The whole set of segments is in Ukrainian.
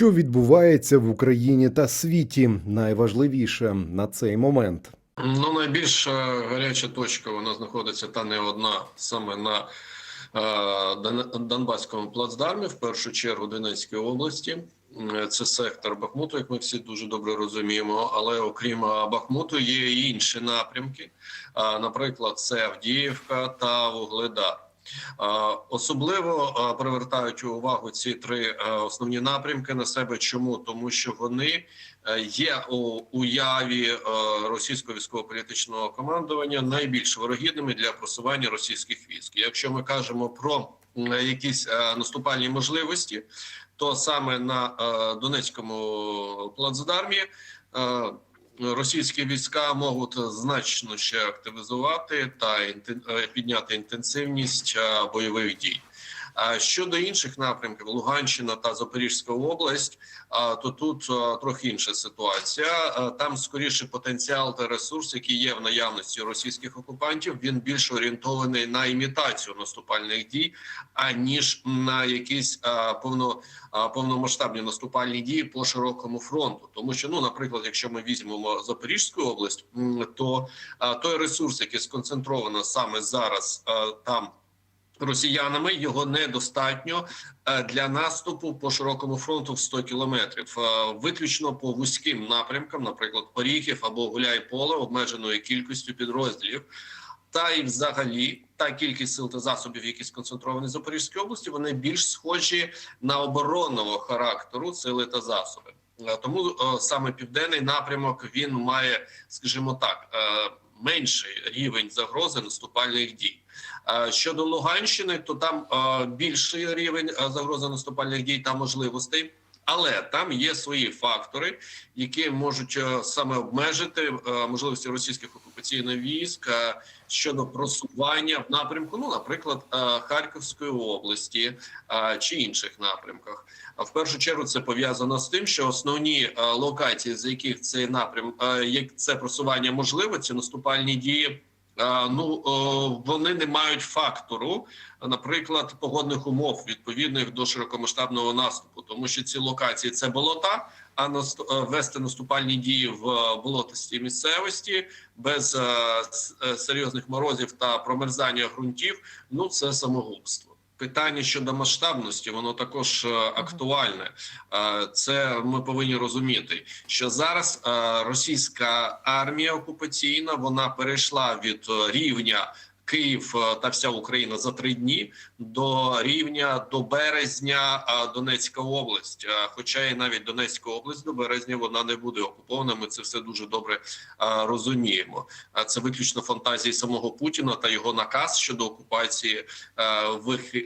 Що відбувається в Україні та світі, найважливіше на цей момент. Ну, найбільш е, гаряча точка вона знаходиться та не одна саме на е, Донбаському плацдармі, в першу чергу Донецької області. Це сектор Бахмуту, як ми всі дуже добре розуміємо. Але окрім е, Бахмуту, є і інші напрямки. Е, Наприклад, це Авдіївка та Вугледар. Е, Особливо е, привертають увагу ці три е, основні напрямки на себе. Чому тому, що вони є у уяві російського військово-політичного командування найбільш вирогідними для просування російських військ. Якщо ми кажемо про якісь наступальні можливості, то саме на Донецькому плацдармі. Е, Російські війська можуть значно ще активізувати та е, підняти інтенсивність е, бойових дій. А щодо інших напрямків, Луганщина та Запорізька область, то тут трохи інша ситуація. Там скоріше потенціал та ресурс, який є в наявності російських окупантів, він більш орієнтований на імітацію наступальних дій, аніж на якісь повно повномасштабні наступальні дії по широкому фронту. Тому що, ну, наприклад, якщо ми візьмемо Запорізьку область, то той ресурс, який сконцентровано саме зараз там росіянами, його недостатньо е, для наступу по широкому фронту в 100 кілометрів. Е, Виключно по вузьким напрямкам, наприклад, Оріхів або Гуляйполе, обмеженою кількістю підрозділів. Та й взагалі та кількість сил та засобів, які сконцентровані в Запорізькій області, вони більш схожі на оборонного характеру сили та засоби. Е, Тому саме південний напрямок він має, скажімо так, менший рівень загрози наступальних дій. Е, Щодо Луганщини, то там е, більший рівень е, загрози наступальних дій та можливостей. Але там є свої фактори, які можуть саме обмежити можливості російських окупаційних військ щодо просування в напрямку, ну наприклад, Харківської області чи інших напрямках. В першу чергу це пов'язано з тим, що основні локації, з яких цей напрям, як це просування можливе, ці наступальні дії. Е, Ну вони не мають фактору, наприклад, погодних умов відповідних до широкомасштабного наступу, тому що ці локації це болота. А е, вести наступальні дії в е, болотистій місцевості без е, е, серйозних морозів та промерзання ґрунтів ну це самогубство. Питання щодо масштабності, воно також е, актуальне. Е, Це ми повинні розуміти, що зараз е, російська армія окупаційна вона перейшла від рівня Київ е, та вся Україна за три дні до рівня до березня е, Донецька область. Е, Хоча і навіть Донецька область до березня вона не буде окупована. Ми це все дуже добре розуміємо. А це виключно фантазії самого Путіна та його наказ щодо окупації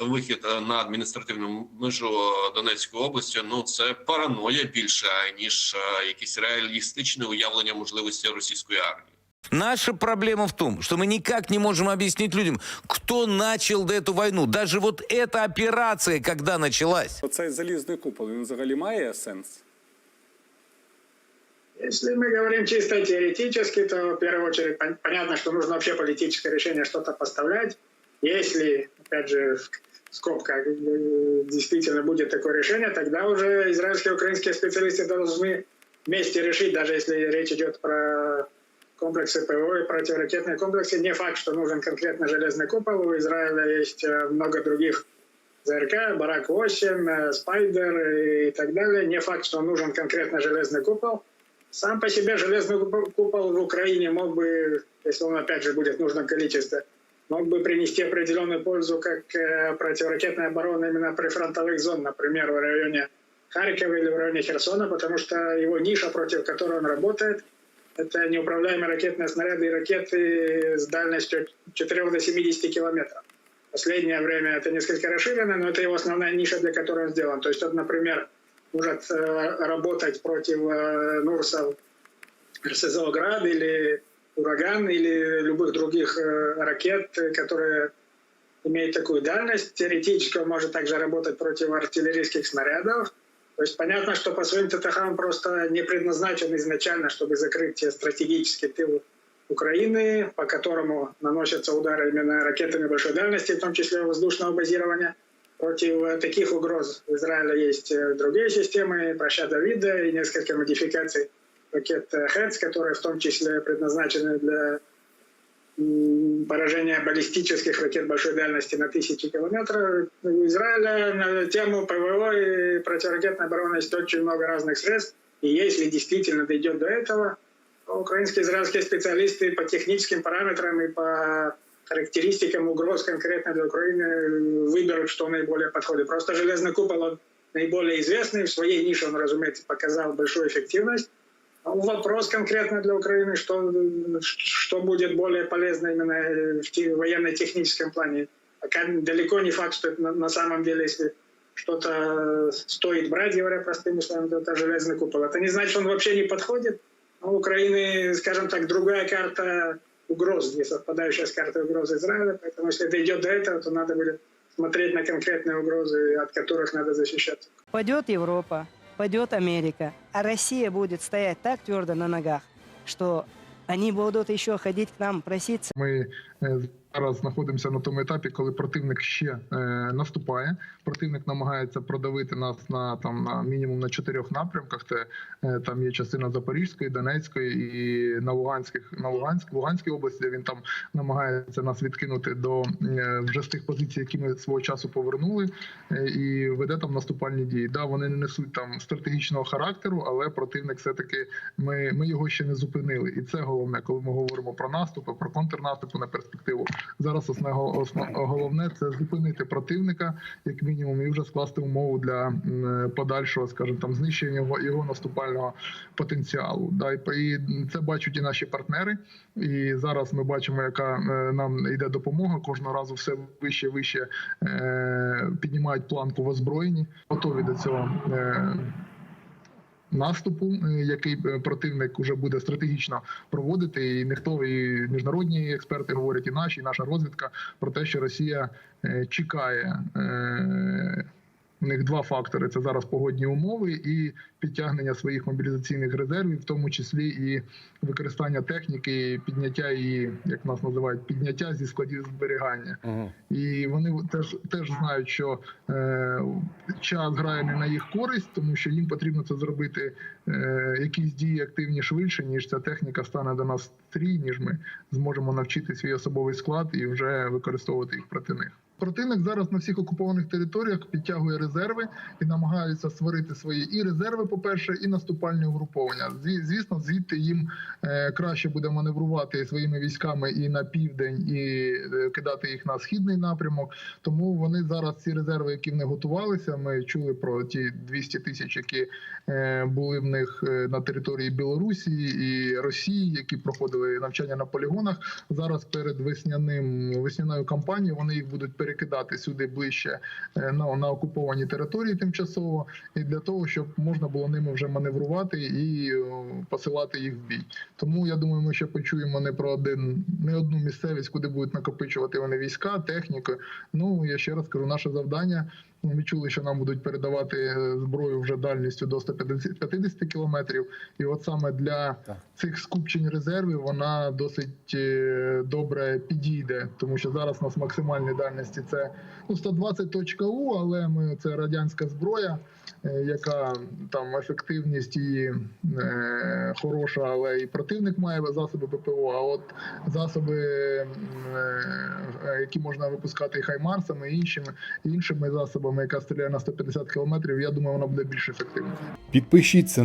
вихід на адміністративну межу Донецької області. Ну це параноя більше ніж якісь реалістичне уявлення можливості російської армії. Наша проблема в том, что мы никак не можем объяснить людям, кто начал эту войну. Даже вот эта операция, когда началась. Оцей залізний купол, він взагалі має сенс? Если мы говорим чисто теоретически, то в первую очередь пон- понятно, что нужно вообще политическое решение что-то поставлять. Если, опять же, в скобках э, действительно будет такое решение, тогда уже израильские и украинские специалисты должны вместе решить, даже если речь идет про комплексы ПВО и противоракетные комплексы. Не факт, что нужен конкретно железный купол. У Израиля есть э, много других ЗРК, Барак-8, э, Спайдер и так далее. Не факт, что нужен конкретно железный купол. Сам по себе железный куп- купол в Украине мог бы, если он опять же будет в нужном количестве, мог бы принести определенную пользу как э, противоракетная оборона именно прифронтовых зон, например, в районе Харькова или в районе Херсона, потому что его ниша, против которой он работает, это неуправляемые ракетные снаряды и ракеты с дальностью от 4 до 70 километров. Последнее время это несколько расширено, но это его основная ниша, для которой он сделан. То есть, вот, например, может э, работать против э, Нурсов РСЗО «Град» или «Ураган» или любых других э, ракет, которые имеют такую дальность. Теоретически он может также работать против артиллерийских снарядов. То есть понятно, что по своим ТТХ он просто не предназначен изначально, чтобы закрыть стратегический тыл Украины, по которому наносятся удары именно ракетами большой дальности, в том числе воздушного базирования. Против э, таких угроз в Израиле есть э, другие системы, проща Давида и несколько модификаций ракет э, «Хец», которые в том числе предназначены для м, поражения баллистических ракет большой дальности на тысячи километров. У Израиля на тему ПВО и противоракетной обороны есть очень много разных средств. И если действительно дойдет до этого, то украинские израильские специалисты по техническим параметрам и по характеристикам угроз конкретно для Украины выберут, что наиболее подходит. Просто железный купол он наиболее известный. В своей нише он, разумеется, показал большую эффективность. Вопрос конкретно для Украины, что, что будет более полезно именно в те- военно-техническом плане. Далеко не факт, что это на, самом деле, если что-то стоит брать, говоря простыми словами, то это железный купол. Это не значит, что он вообще не подходит. У Украины, скажем так, другая карта угроз, не совпадающая с картой угрозы Израиля. Поэтому если дойдет до этого, то надо будет смотреть на конкретные угрозы, от которых надо защищаться. Падет Европа, падет Америка, а Россия будет стоять так твердо на ногах, что они будут еще ходить к нам проситься. Ми е, зараз знаходимося на тому етапі, коли противник ще е, наступає. Противник намагається продавити нас на там на мінімум на чотирьох напрямках. Це е, там є частина Запорізької, Донецької і на Луганських на Луганськ, Луганській області, він там намагається нас відкинути до е, вже з тих позицій, які ми свого часу повернули, е, і веде там наступальні дії. Да, вони не несуть там стратегічного характеру, але противник все таки ми, ми його ще не зупинили. І це головне, коли ми говоримо про наступи, про контрнаступи на перспективу. Зараз основне, основ- головне це зупинити противника, як мінімум, і вже скласти умову для подальшого, скажімо, там знищення його, його наступального потенціалу. Да, і, це бачать і наші партнери. І зараз ми бачимо, яка е, нам йде допомога. Кожного разу все вище вище е, піднімають планку в озброєнні, готові до цього. Наступу, е, який е, противник вже буде стратегічно проводити, і ніхто і міжнародні експерти говорять, і наші, і наша розвідка про те, що Росія е, чекає. У них два фактори: це зараз погодні умови і підтягнення своїх мобілізаційних резервів, в тому числі і використання техніки, підняття її, як нас називають, підняття зі складів зберігання. І вони теж теж знають, що е, час грає не на їх користь, тому що їм потрібно це зробити якісь дії активні швидше, ніж ця техніка стане до нас стрій, ніж ми зможемо навчити свій особовий склад і вже використовувати їх проти них. Противник зараз на всіх окупованих територіях підтягує резерви і намагаються створити свої і резерви, по-перше, і наступальні угруповання. Звісно, звідти їм е, краще буде маневрувати своїми військами і на південь, і е, кидати їх на східний напрямок. Тому вони зараз ці резерви, які в них готувалися. Ми чули про ті 200 тисяч, які е, були в них е, на території Білорусі і Росії, які проходили навчання на полігонах. Зараз перед весняним весняною кампанією вони їх будуть перекидати сюди ближче е, на, на окуповані території тимчасово, і для того, щоб можна було ними вже маневрувати і посилати їх в бій. Тому я думаю, ми ще почуємо не про один не одну місцевість, куди будуть накопичувати вони війська, техніку. Ну я ще раз кажу, наше завдання. Ми чули, що нам будуть передавати е, зброю вже дальністю до 150 50 кілометрів. І от саме для цих скупчень резервів вона досить е, добре підійде, тому що зараз у нас максимальні дальності це ну 120.у, але ми це радянська зброя, е, яка там ефективність її е, хороша, але і противник має засоби ППО. А от засоби, е, які можна випускати і хаймарсами, і іншими іншими засобами, яка стріляє на 150 кілометрів, я думаю, вона буде більш ефективна. Підпишіться